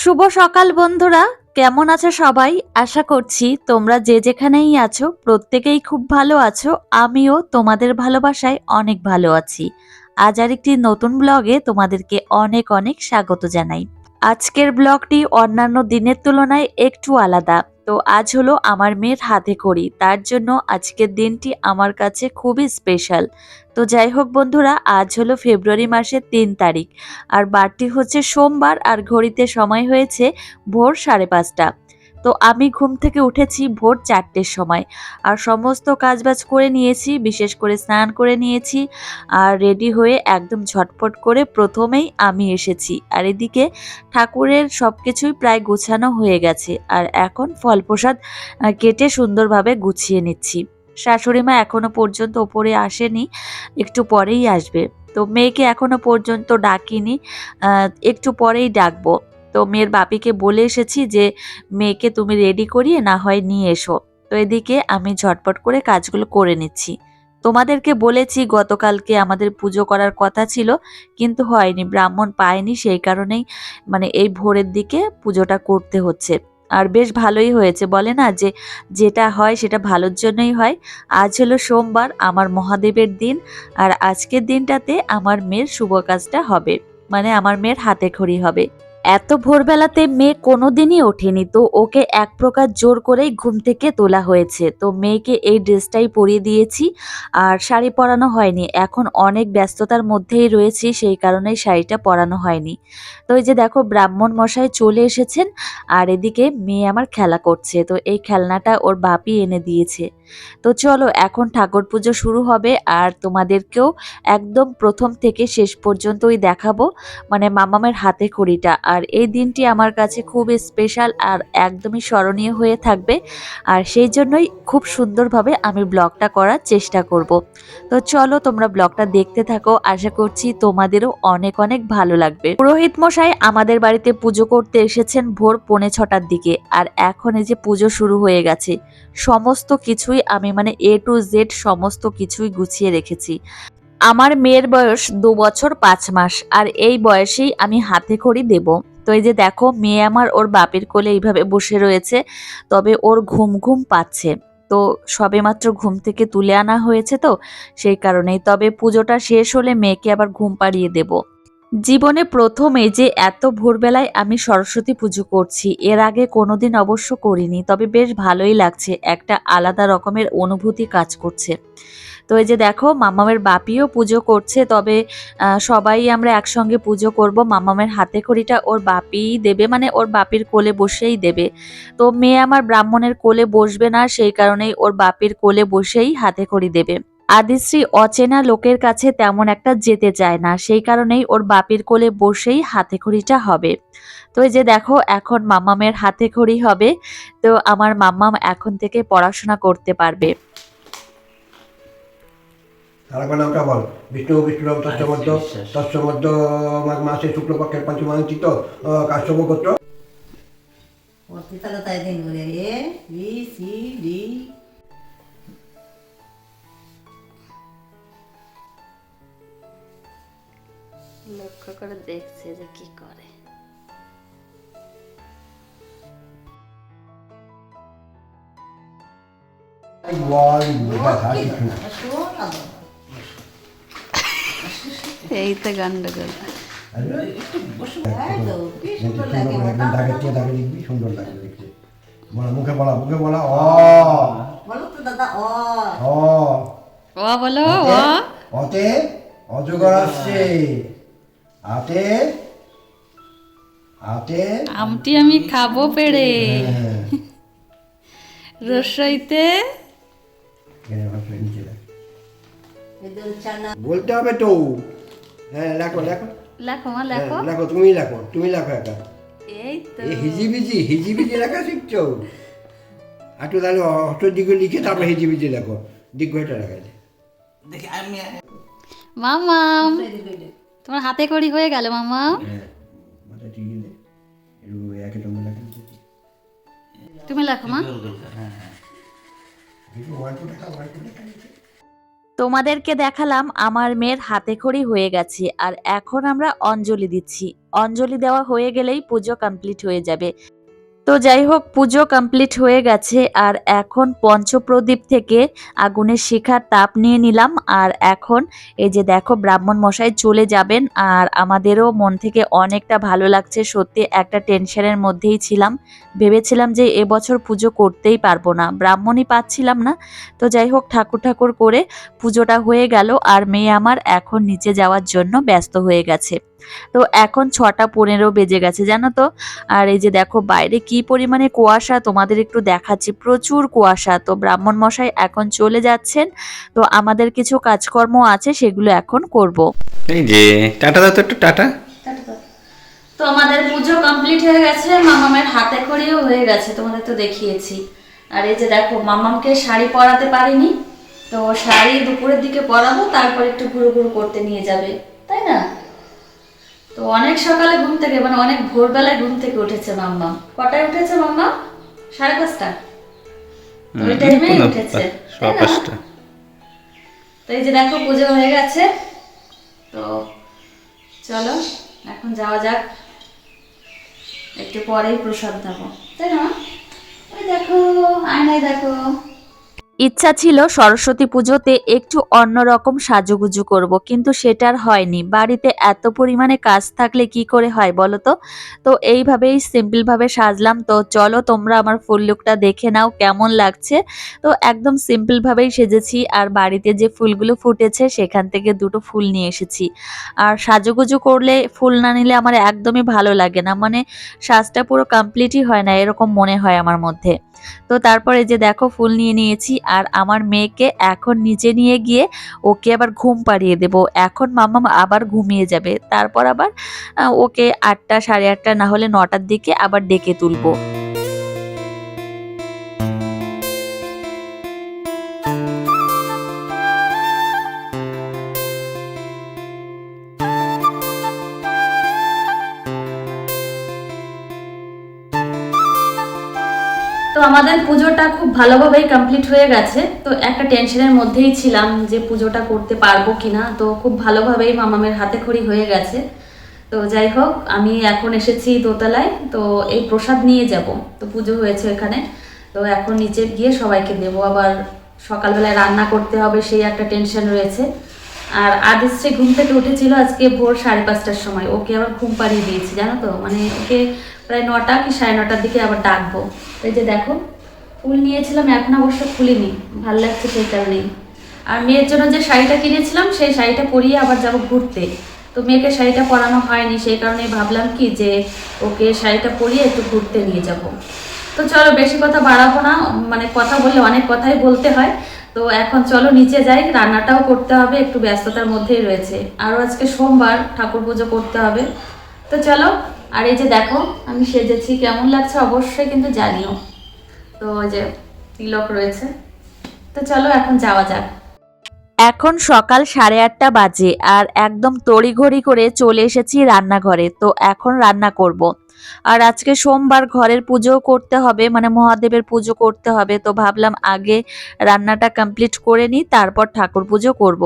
শুভ সকাল বন্ধুরা। কেমন আছো সবাই? আশা করছি তোমরা যে যেখানেই আছো, প্রত্যেকেই খুব ভালো আছো। আমিও তোমাদের ভালোবাসায় অনেক ভালো আছি। আজ আর একটি নতুন ব্লগে তোমাদেরকে অনেক অনেক স্বাগত জানাই। আজকের ব্লগটি অন্যান্য দিনের তুলনায় একটু আলাদা। তো আজ হলো আমার মেয়ের হাতে করি। তার জন্য আজকের দিনটি আমার কাছে খুবই স্পেশাল তো যাই হোক বন্ধুরা, আজ হলো ফেব্রুয়ারি মাসের তিন তারিখ। আর বারটি হচ্ছে সোমবার, আর ঘড়িতে সময় হয়েছে ভোর সাড়ে পাঁচটা। তো আমি ঘুম থেকে উঠেছি ভোর চারটের সময়। আর সমস্ত কাজবাজ করে নিয়েছি, বিশেষ করে স্নান করে নিয়েছি আর রেডি হয়ে একদম ঝটপট করে প্রথমেই আমি এসেছি। আর এদিকে ঠাকুরের সব কিছুই প্রায় গোছানো হয়ে গেছে। আর এখন ফল প্রসাদ কেটে সুন্দরভাবে গুছিয়ে নিচ্ছি। শাশুড়ি মা এখনও পর্যন্ত ওপরে আসেনি, একটু পরেই আসবে। তো মেয়েকে এখনও পর্যন্ত ডাকিনি একটু পরেই ডাকবো। তো মেয়ের বাপিকে বলে এসেছি যে, মেয়েকে তুমি রেডি করিয়ে না হয় নিয়ে এসো। তো এদিকে আমি ঝটপট করে কাজগুলো করে নিচ্ছি। তোমাদেরকে বলেছি, গতকালকে আমাদের পুজো করার কথা ছিল, কিন্তু হয়নি, ব্রাহ্মণ পায়নি, সেই কারণেই মানে এই ভোরের দিকে পুজোটা করতে হচ্ছে। আর বেশ ভালোই হয়েছে, বলে না যে, যেটা হয় সেটা ভালোর জন্যই হয়। আজ হলো সোমবার, আমার মহাদেবের দিন, আর আজকের দিনটাতে আমার মেয়ের শুভ কাজটা হবে। মানে আমার মেয়ের হাতে খড়ি হবে। এত ভোরবেলাতে মেয়ে কোনোদিনই ওঠেনি। তো ওকে এক প্রকার জোর করেই ঘুম থেকে তোলা হয়েছে। তো মেয়েকে এই ড্রেসটাই পরিয়ে দিয়েছি আর শাড়ি পরানো হয়নি। এখন অনেক ব্যস্ততার মধ্যেই রয়েছি, সেই কারণেই শাড়িটা পরানো হয়নি। তো এই যে দেখো, ব্রাহ্মণ মশাই চলে এসেছেন আর এদিকে মেয়ে আমার খেলা করছে। তো এই খেলনাটা ওর বাপি এনে দিয়েছে। তো চলো, এখন ঠাকুর পুজো শুরু হবে আর তোমাদেরকেও একদম প্রথম থেকে শেষ পর্যন্তই দেখাবো। মানে মামামের হাতে খড়িটা আর এই দিনটি আমার কাছে খুব স্পেশাল আর একদমই স্মরণীয় হয়ে থাকবে। আর সেই জন্যই খুব সুন্দরভাবে আমি ব্লগটা করার চেষ্টা করব। তো চলো তোমরা ব্লগটা দেখতে থাকো। আশা করছি তোমাদেরও অনেক অনেক ভালো লাগবে। পুরোহিত মশাই আমাদের বাড়িতে পুজো করতে এসেছেন ভোর পৌনে ছটার দিকে। আর এখন এই যে পুজো শুরু হয়ে গেছে, সমস্ত কিছুই আমি মানে এ টু জেড সমস্ত কিছুই গুছিয়ে রেখেছি। আমার মেয়ের বয়স দু বছর পাঁচ মাস, আর এই বয়সেই আমি হাতে খড়ি দেব। তো এই যে দেখো, মেয়ে আমার ওর বাপের কোলে এইভাবে বসে রয়েছে, তবে ওর ঘুম ঘুম পাচ্ছে। তো সবেমাত্র ঘুম থেকে তুলে আনা হয়েছে তো, সেই কারণেই। তবে পুজোটা শেষ হলে মেয়েকে আবার ঘুম পাড়িয়ে দেব। জীবনে প্রথমে যে এত ভোরবেলায় আমি সরস্বতী পুজো করছি, এর আগে কোনোদিন অবশ্য করিনি, তবে বেশ ভালোই লাগছে। একটা আলাদা রকমের অনুভূতি কাজ করছে। তো এই যে দেখো, মামামের বাপিও পুজো করছে, তবে সবাই আমরা একসঙ্গে পুজো করব। মামামের হাতে খড়িটা ওর বাপিই দেবে মানে ওর বাপির কোলে বসেই দেবে। তো মেয়ে আমার ব্রাহ্মণের কোলে বসবে না, সেই কারণেই ওর বাপির কোলে বসেই হাতে খড়ি দেবে। আদিশ্রী অচেনা লোকের কাছে তেমন একটা যেতে চায় না, সেই কারণেই ওর বাপির কোলে বসেই হাতে খড়িটা হবে। তো এই যে দেখো, এখন মামামের হাতে খড়ি হবে, তো আমার মাম্মাম এখন থেকে পড়াশোনা করতে পারবে। তারপর নামটা বল। বিষ্ণু বিষ্ণুরাম তৎসমধ্য তৎসমধ্য মাঘ মাসে শুক্লপক্ষের পঞ্চমাঞ্চিত কাশ্যপ গোত্র তাহলে তাই দিন করে এ বি সি ডি। লক্ষ্য করে দেখছে যে কি করে। বল ব্যাস, এই তো গন্ডগোল তাই তো, কি সুন্দর সুন্দর লাগে, করে একদম মোটা দাগে মোটা চেয়ে দাগে লিখবি সুন্দর লাগবে দেখতে। বলা মুখে বলা মুখে বলা অ। বলো তো দাদা ও অ। ও বলো অতে অতে অজগর আসছে। আতে আতে আমটি আমি খাব পেড়ে। হ্যাঁ, রসইতে। বলতে হবে তো। হ্যাঁ লেখো লেখো। লেখো মা হ্যাঁ, লেখো তুমি লেখো তুমি লেখো একা। এই তো। হিজিবিজি হিজিবিজি লেখা শিখছো? একটু তাহলে অষ্ট দিকে লিখে তারপর হিজিবিজি লেখো। দিগ্গ এটা লেখা যায় মামাম তোমার হাতে কড়ি হয়ে গেল মামাম হ্যাঁ লেখা তুমি লেখো মা। একটু তোমাদেরকে দেখালাম আমার মেয়ের হাতে খড়ি হয়ে গেছে, আর এখন আমরা অঞ্জলি দিচ্ছি। অঞ্জলি দেওয়া হয়ে গেলেই পুজো কমপ্লিট হয়ে যাবে। তো যাই হোক পুজো কমপ্লিট হয়ে গেছে আর এখন পঞ্চপ্রদীপ থেকে আগুনের শিখার তাপ নিয়ে নিলাম। আর এখন এই যে দেখো, ব্রাহ্মণ মশাই চলে যাবেন আর আমাদেরও মন থেকে অনেকটা ভালো লাগছে। সত্যি একটা টেনশনের মধ্যেই ছিলাম। ভেবেছিলাম যে এবছর পুজো করতেই পারব না। ব্রাহ্মণই পাচ্ছিলাম না। তো যাই হোক ঠাকুর ঠাকুর করে পুজোটা হয়ে গেল। আর মেয়ে আমার এখন নিচে যাওয়ার জন্য ব্যস্ত হয়ে গেছে। তো এখন ছটা পনেরো বেজে গেছে জানো তো? আর এই যে দেখো বাইরে কি পরিমাণে কুয়াশা তোমাদের একটু দেখাচ্ছি। প্রচুর কুয়াশা। তো ব্রাহ্মণ মশাই এখন চলে যাচ্ছেন। তো আমাদের কিছু কাজকর্ম আছে সেগুলো এখন করব। এই যে টাটা দাও তো একটু টাটা। তো আমাদের পুজো কমপ্লিট হয়ে গেছে মামামের হাতে খড়িও হয়ে গেছে তোমাদের তো দেখিয়েছি। আর এই যে দেখো মামামকে শাড়ি পরাতে পারিনি। তো শাড়ি দুপুরের দিকে পরাবো তারপর একটু ঘুরু ঘুরু করতে নিয়ে যাবে। তাই না? অনেক সকালে ঘুম থেকে মানে অনেক ভোরবেলায় ঘুম থেকে উঠেছে মাম্মা। কটায় উঠেছে মাম্মা? সাড়ে পাঁচটা। ওই টাইমেই উঠেছে তাই পাঁচটা। তো এই যে দেখো পুজো হয়ে গেছে। তো চলো এখন যাওয়া যাক। একটু পরেই প্রসাদ দেবো তাই না? ওই দেখো আয়নায় দেখো। ইচ্ছা ছিল সরস্বতী পুজোতে একটু অন্যরকম সাজুগুজু করব, কিন্তু সেটার হয়নি। বাড়িতে এত পরিমাণে কাজ থাকলে কি করে হয় বলো তো? তো এইভাবেই সিম্পলভাবে সাজলাম। তো চলো তোমরা আমার ফুল লুকটা দেখে নাও, কেমন লাগছে? তো একদম সিম্পলভাবেই সেজেছি। আর বাড়িতে যে ফুলগুলো ফুটেছে, সেখান থেকে দুটো ফুল নিয়ে এসেছি। আর সাজুগুজু করলে ফুল না নিলে আমার একদমই ভালো লাগে না। মানে সাজটা পুরো কমপ্লিটই হয় না, এরকম মনে হয় আমার মধ্যে। তো তারপরে যে দেখো, ফুল নিয়ে নিয়েছি। আর আমার মেয়েকে এখন নিচে নিয়ে গিয়ে ওকে আবার ঘুম পাড়িয়ে দেব। এখন মামা আবার ঘুমিয়ে যাবে। তারপর আবার ওকে আটটা সাড়ে আটটা না হলে নটার দিকে আবার ডেকে তুলবো। আমাদের পুজোটা খুব ভালোভাবেই কমপ্লিট হয়ে গেছে। তো একটা টেনশনের মধ্যেই ছিলাম যে পুজোটা করতে পারব কিনা। তো খুব ভালোভাবেই মামামের হাতে খড়ি হয়ে গেছে। তো যাই হোক, আমি এখন এসেছি দোতলায়। তো এই প্রসাদ নিয়ে যাব। তো পুজো হয়েছে এখানে তো এখন নিচে গিয়ে সবাইকে দেবো। আবার সকালবেলায় রান্না করতে হবে সেই একটা টেনশন রয়েছে। আর আদিশ্রী ঘুম থেকে উঠেছিল আজকে ভোর সাড়ে পাঁচটার সময়। ওকে আবার ঘুম পাড়িয়ে দিয়েছি, জানো তো? মানে ওকে প্রায় নটা কি সাড়ে নটার দিকে আবার ডাকবো। এই যে দেখো ফুল নিয়েছিলাম, এখন অবশ্য খুলিনি ভালো লাগছে সেই কারণেই। আর মেয়ের জন্য যে শাড়িটা কিনেছিলাম, সেই শাড়িটা পরিয়ে আবার যাব ঘুরতে। তো মেয়েকে শাড়িটা পরানো হয়নি, সেই কারণে ভাবলাম কি যে ওকে শাড়িটা পরিয়ে একটু ঘুরতে নিয়ে যাব। তো চলো, বেশি কথা বাড়াবো না মানে কথা বললে অনেক কথাই বলতে হয়। তো এখন চলো, নিচে যাই, রান্নাটাও করতে হবে, একটু ব্যস্ততার মধ্যেই রয়েছে। আরও আজকে সোমবার, ঠাকুর পুজো করতে হবে। তো চলো, আর এই যে দেখো, আমি সেজেছি, কেমন লাগছে অবশ্যই কিন্তু জানিও। তো ওই যে তিলক রয়েছে তো চলো এখন যাওয়া যাক এখন সকাল সাড়ে আটটা বাজে আর একদম তড়িঘড়ি করে চলে এসেছি রান্নাঘরে, তো এখন রান্না করব। আর আজকে সোমবার ঘরের পুজো করতে হবে মানে মহাদেবের পুজো করতে হবে, তো ভাবলাম আগে রান্নাটা কমপ্লিট করে নিই, তারপর ঠাকুর পুজো করব।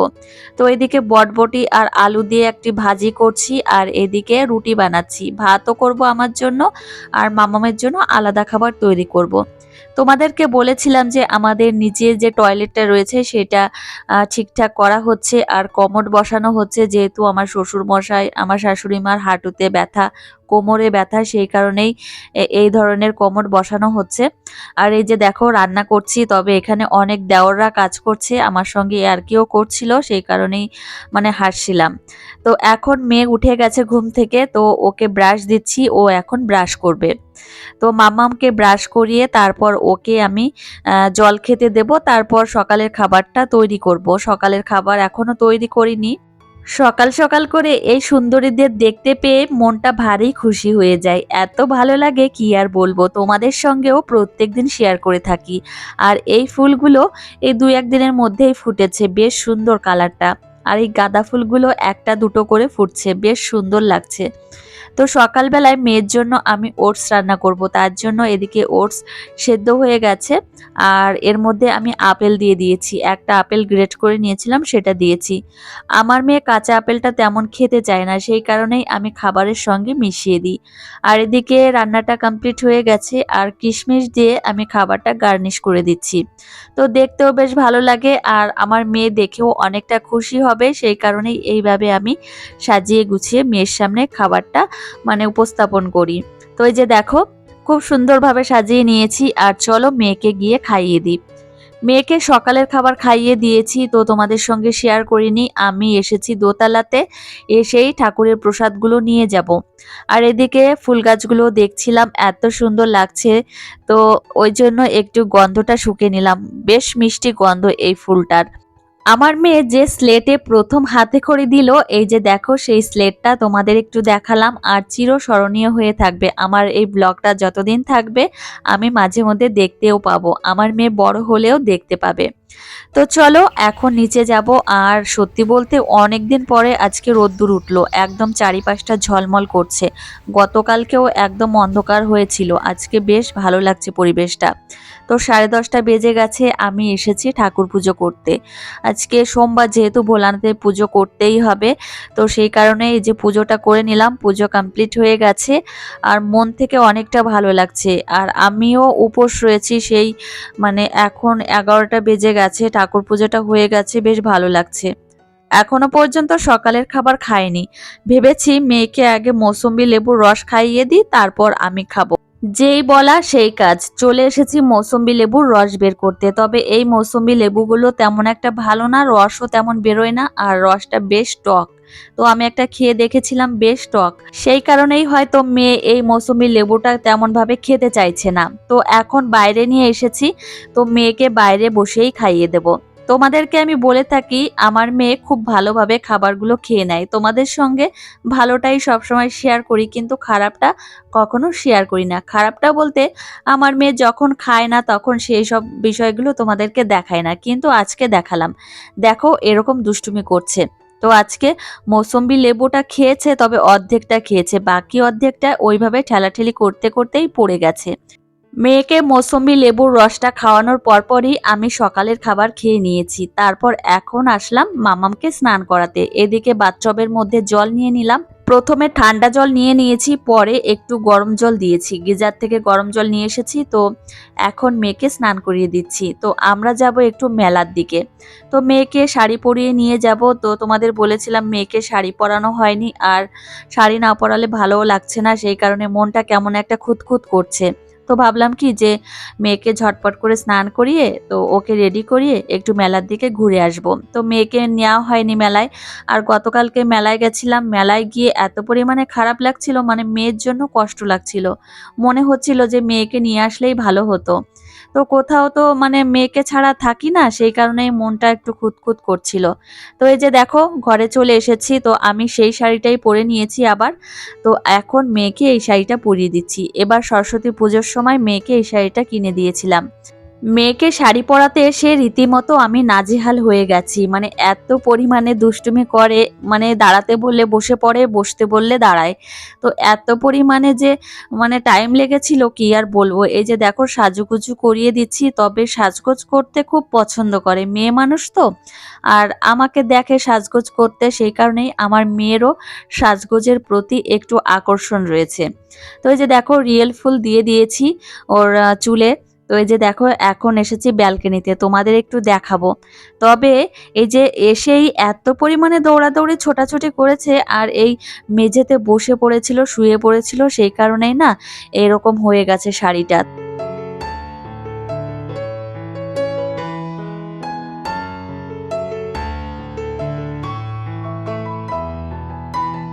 তো এদিকে বটবটি আর আলু দিয়ে একটি ভাজি করছি আর এদিকে রুটি বানাচ্ছি ভাতও করব আমার জন্য আর মামামের জন্য আলাদা খাবার তৈরি করব। তোমাদেরকে বলেছিলাম যে আমাদের নিচে যে টয়লেটটা রয়েছে সেটা ঠিকঠাক করা হচ্ছে আর কমোড বসানো হচ্ছে যেহেতু আমার শ্বশুর মশাই আমার শাশুড়ি মার হাঁটুতে ব্যথা কোমরে ব্যথা, সেই কারণেই এই ধরনের কোমর বসানো হচ্ছে। আর এই যে দেখো, রান্না করছি, তবে এখানে অনেক দেওররা কাজ করছে, আমার সঙ্গে আর কেউ করছিল, সেই কারণেই মানে হাসছিলাম। তো এখন মেয়ে উঠে গেছে ঘুম থেকে, তো ওকে ব্রাশ দিচ্ছি, ও এখন ব্রাশ করবে। তো মামামকে ব্রাশ করিয়ে তারপর ওকে আমি জল খেতে দেব, তারপর সকালের খাবারটা তৈরি করব। সকালের খাবার এখনও তৈরি করিনি। সকাল সকাল করে এই সুন্দরীদের দেখতে পেয়ে মনটা ভারী খুশি হয়ে যায়। এত ভালো লাগে কি আর বলব? তোমাদের সঙ্গেও প্রত্যেক দিন শেয়ার করে থাকি। আর এই ফুলগুলো এই দু একদিনের মধ্যেই ফুটেছে। বেশ সুন্দর কালারটা আর এই গাঁদা ফুলগুলো একটা দুটো করে ফুটছে, বেশ সুন্দর লাগছে। তো সকালবেলায় মেয়ের জন্য আমি ওটস রান্না করব, তার জন্য এদিকে ওটস সেদ্ধ হয়ে গেছে আর এর মধ্যে আমি আপেল দিয়ে দিয়েছি। একটা আপেল গ্রেট করে নিয়েছিলাম, সেটা দিয়েছি। আমার মেয়ে কাঁচা আপেলটা তেমন খেতে চায় না, সেই কারণেই আমি খাবারের সঙ্গে মিশিয়ে দিই। আর এদিকে রান্নাটা কমপ্লিট হয়ে গেছে আর কিশমিশ দিয়ে আমি খাবারটা গার্নিশ করে দিচ্ছি। তো দেখতেও বেশ ভালো লাগে আর আমার মেয়ে দেখেও অনেকটা খুশি হবে, সেই কারণেই এইভাবে আমি সাজিয়ে গুছিয়ে মেয়ের সামনে খাবারটা মানে উপস্থাপন করি। তো এই যে দেখো, খুব সুন্দরভাবে সাজিয়ে নিয়েছি আর চলো মেয়েকে গিয়ে খাইয়ে দিই। মেয়েকে সকালের খাবার খাইয়ে দিয়েছি, তো তোমাদের সঙ্গে শেয়ার করিনি, আমি এসেছি দোতলাতে, এসেই ঠাকুরের প্রসাদগুলো নিয়ে যাব। আর এদিকে ফুল গাছগুলো দেখছিলাম, এত সুন্দর লাগছে, তো ওই জন্য একটু গন্ধটা শুকে নিলাম, বেশ মিষ্টি গন্ধ এই ফুলটার। আমার মেয়ে যে স্লেটে প্রথম হাতে খড়ি দিল, এই যে দেখো সেই স্লেটটা তোমাদের একটু দেখালাম, আর চিরস্মরণীয় হয়ে থাকবে। আমার এই ব্লগটা যতদিন থাকবে, আমি মাঝে মধ্যে দেখতেও পাবো। আমার মেয়ে বড় হলেও দেখতে পাবে। তো চলো, এখন নিচে যাব। আর সত্যি বলতে অনেক দিন পরে আজকে রোদ্দুর উঠল। একদম চারিপাশটা ঝলমল করছে। গতকালকেও একদম অন্ধকার হয়েছিল। আজকে বেশ ভালো লাগছে পরিবেশটা। তো সাড়ে দশটা বেজে গেছে, আমি এসেছি ঠাকুর পুজো করতে। আজকে সোমবার যেহেতু ভোলানাথের পুজো করতেই হবে, তো সেই কারণে এই যে পুজোটা করে নিলাম, পুজো কমপ্লিট হয়ে গেছে। আর মন থেকে অনেকটা ভালো লাগছে। আর আমিও উপোস রয়েছি, সেই মানে এখন এগারোটা বেজে গেছে, ঠাকুর পুজোটা হয়ে গেছে, বেশ ভালো লাগছে। এখনও পর্যন্ত সকালের খাবার খাইনি। ভেবেছি মেয়েকে আগে মৌসুম্বি লেবুর রস খাইয়ে দিই, তারপর আমি খাব। যেই বলা সেই কাজ। চলে এসেছি মৌসুম্বি লেবুর রস বের করতে। তবে এই মৌসুম্বি লেবুগুলো তেমন একটা ভালো না, রসও তেমন বেরোয় না, আর রসটা বেশ টক। তো আমি একটা খেয়ে দেখেছিলাম, বেশ টক। সেই কারণেই হয়তো মেয়ে এই মৌসুমি লেবুটা তেমন ভাবে খেতে চাইছে না। তো এখন বাইরে নিয়ে এসেছি, তো মেয়েকে বাইরে বসেই খাইয়ে দেব। তোমাদেরকে আমি বলে থাকি, আমার মেয়ে খুব ভালোভাবে খাবারগুলো খেয়ে নেয়। তোমাদের সঙ্গে ভালোটাই সবসময় শেয়ার করি, কিন্তু খারাপটা কখনো শেয়ার করি না। খারাপটা বলতে আমার মেয়ে যখন খায় না, তখন সেই সব বিষয়গুলো তোমাদেরকে দেখায় না, কিন্তু আজকে দেখালাম। দেখো, এরকম দুষ্টুমি করছে। তো আজকে মৌসম্বি লেবুটা খেয়েছে, তবে অর্ধেকটা খেয়েছে, বাকি অর্ধেকটা ওইভাবে ঠেলাঠেলি করতে, করতেই পড়ে গেছে। মেয়েকে মৌসম্বি লেবুর রসটা খাওয়ানোর পরপরই আমি সকালের খাবার খেয়ে নিয়েছি। তারপর এখন আসলাম মামামকে স্নান করাতে। এদিকে বাথটবের মধ্যে জল নিয়ে নিলাম। প্রথমে ঠান্ডা জল নিয়ে নিয়েছি, পরে একটু গরম জল দিয়েছি। গিজার থেকে গরম জল নিয়ে এসেছি, তো এখন মেয়েকে স্নান করিয়ে দিচ্ছি। তো আমরা যাব একটু মেলার দিকে। তো মেয়েকে শাড়ি পরিয়ে নিয়ে যাব। তো তোমাদের বলেছিলাম মেয়েকে শাড়ি পরানো হয়নি, আর শাড়ি না পরালে ভালোও লাগছে না। সেই কারণে মনটা কেমন একটা খুঁতখুত করছে। তো ভাবলাম কি যে মেয়েকে ঝটপট করে স্নান করিয়ে, তো ওকে রেডি করিয়ে একটু মেলার দিকে ঘুরে আসব। তো মেয়েকে নেওয়া হয়নি মেলায়। আর গতকালকে মেলায় গেছিলাম। মেলায় গিয়ে এত পরিমাণে খারাপ লাগছিল মানে মেয়ের জন্য কষ্ট লাগছিল। মনে হচ্ছিল যে মেয়েকে নিয়ে আসলেই ভালো হতো। তো কোথাও তো মানে মেয়েকে ছাড়া থাকি না, সেই কারণেই মনটা একটু খুঁতখুত করছিল। তো এই যে দেখো, ঘরে চলে এসেছি, তো আমি সেই শাড়িটাই পরে নিয়েছি আবার। তো এখন মেয়েকে এই শাড়িটা পরিয়ে দিচ্ছি। এবার সরস্বতী পুজোর সময় মেয়েকে এই শাড়িটা কিনে দিয়েছিলাম। মেয়েকে শাড়ি পরাতে এসে রীতিমতো আমি নাজেহাল হয়ে গেছি। মানে এত পরিমাণে দুষ্টুমি করে মানে দাঁড়াতে বললে বসে পড়ে, বসতে বললে দাঁড়ায়। তো এত পরিমাণে যে মানে টাইম লেগেছিল কি আর বলব? এই যে দেখো সাজুগুজু করিয়ে দিচ্ছি, তবে সাজগোজ করতে খুব পছন্দ করে। মেয়ে মানুষ তো? আর আমাকে দেখে সাজগোজ করতে সেই কারণেই আমার মেয়েরও সাজগোজের প্রতি একটু আকর্ষণ রয়েছে। তো এই যে দেখো রিয়েল ফুল দিয়ে দিয়েছি ওর চুলে। তো এই যে দেখো, এখন এসেছি ব্যালকনিতে, তোমাদের একটু দেখাবো। তবে এই যে এসেই এত পরিমাণে দৌড়াদৌড়ি ছোটাছুটি করেছে আর এই মেঝেতে বসে পড়েছিল, শুয়ে পড়েছিল, সেই কারণেই না এরকম হয়ে গেছে শাড়িটা।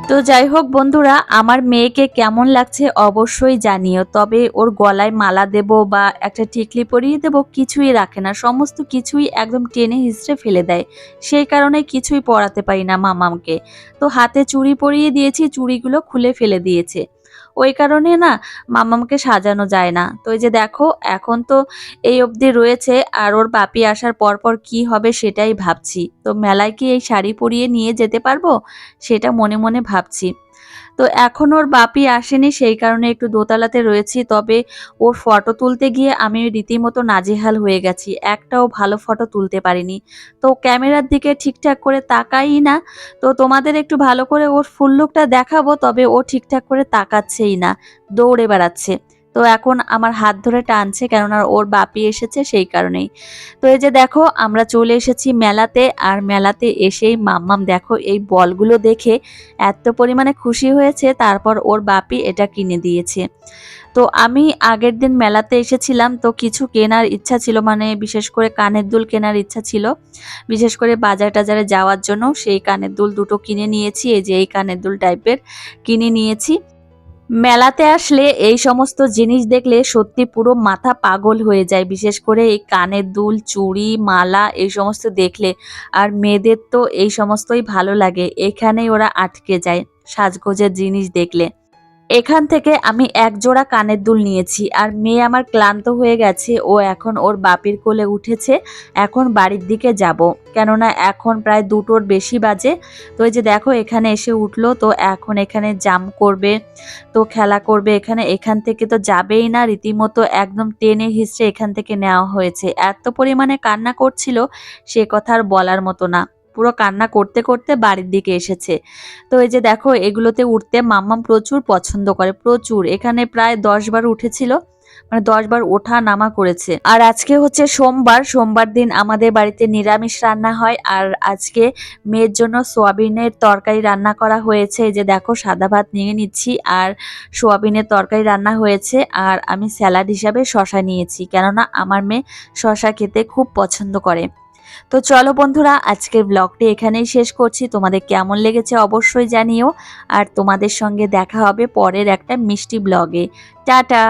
তো যাই হোক বন্ধুরা, আমার মেয়েকে কেমন লাগছে অবশ্যই জানিও, তবে ওর গলায় মালা দেব বা একটা টিকলি পরিয়ে দেব কিছুই রাখে না, সমস্ত কিছুই একদম টেনে হিসড়ে ফেলে দেয়। সেই কারণে কিছুই পরাতে পারি না মামামকে তো হাতে চুড়ি পরিয়ে দিয়েছি, চুড়িগুলো খুলে ফেলে দিয়েছে। ওই কারণে না মামামকে সাজানো যায় না। তো এই যে দেখো, এখন তো এই অবধি রয়েছে আর ওর বাপি আসার পর পর কি হবে সেটাই ভাবছি। তো মেলায় কি এই শাড়ি পরিয়ে নিয়ে যেতে পারব? সেটা মনে মনে ভাবছি। তো এখন ওর বাপি আসেনি, সেই কারণে একটু দোতলাতে রয়েছি। তবে ওর ফটো তুলতে গিয়ে আমি রীতিমতো নাজেহাল হয়ে গেছি। একটাও ভালো ফটো তুলতে পারিনি। তো ক্যামেরার দিকে ঠিকঠাক করে তাকাই না। তো তোমাদের একটু ভালো করে ওর ফুল লুকটা দেখাবো, তবে ও ঠিকঠাক করে তাকাচ্ছেই না। দৌড়ে বেড়াচ্ছে। তো এখন আমার হাত ধরে টানছে কেননা ওর বাপি এসেছে সেই কারণেই। তো এই যে দেখো, আমরা চলে এসেছি মেলাতে আর মেলাতে এসেই মাম্মাম দেখো এই বলগুলো দেখে এত পরিমাণে খুশি হয়েছে, তারপর ওর বাপি এটা কিনে দিয়েছে। তো আমি আগের দিন মেলাতে এসেছিলাম, তো কিছু কেনার ইচ্ছা ছিল মানে বিশেষ করে কানের দুল কেনার ইচ্ছা ছিল। বিশেষ করে বাজার টাজারে যাওয়ার জন্য সেই কানের দুল দুটো কিনে নিয়েছি, এই যে এই কানের দুল টাইপের কিনে নিয়েছি। মেলাতে আসলে এই সমস্ত জিনিস দেখলে সত্যি পুরো মাথা পাগল হয়ে যায়, বিশেষ করে এই কানের দুল, চুড়ি, মালা এই সমস্ত দেখলে। আর মেয়েদের তো এই সমস্তই ভালো লাগে, এখানেই ওরা আটকে যায়, সাজগোজের জিনিস দেখলে। এখান থেকে আমি এক জোড়া কানের দুল নিয়েছি। আর মেয়ে আমার ক্লান্ত হয়ে গেছে, ও এখন ওর বাপির কোলে উঠেছে, এখন বাড়ির দিকে যাব। কেননা এখন প্রায় দুটোর বেশি বাজে। তো এই যে দেখো, এখানে এসে উঠল, তো এখন এখানে জাম করবে, তো খেলা করবে। এখানে এখান থেকে তো যাবেই না, রীতিমতো একদম টেনে হিসড়ে এখান থেকে নেওয়া হয়েছে। এত পরিমাণে কান্না করছিল, সে কথা আর বলার মতো না। পুরো কান্না করতে করতে বাড়ির দিকে এসেছে। তো এই যে দেখো, এগুলোতে উঠতে মাম্মাম প্রচুর পছন্দ করে, প্রচুর। এখানে প্রায় দশ বার উঠেছিল মানে দশ বার ওঠা নামা করেছে। আর আজকে হচ্ছে সোমবার সোমবার দিন আমাদের বাড়িতে নিরামিষ রান্না হয়, আর আজকে মেয়ের জন্য সোয়াবিনের তরকারি রান্না করা হয়েছে। এই যে দেখো, সাদা ভাত নিয়ে নিচ্ছি, আর সোয়াবিনের তরকারি রান্না হয়েছে, আর আমি স্যালাড হিসাবে শশা নিয়েছি, কেননা আমার মেয়ে শশা খেতে খুব পছন্দ করে। তো চলো বন্ধুরা, আজকের ব্লগটি এখানেই শেষ করছি। তোমাদের কেমন লেগেছে অবশ্যই জানিও। আর তোমাদের সঙ্গে দেখা হবে পরের একটা মিষ্টি ব্লগে টাটা!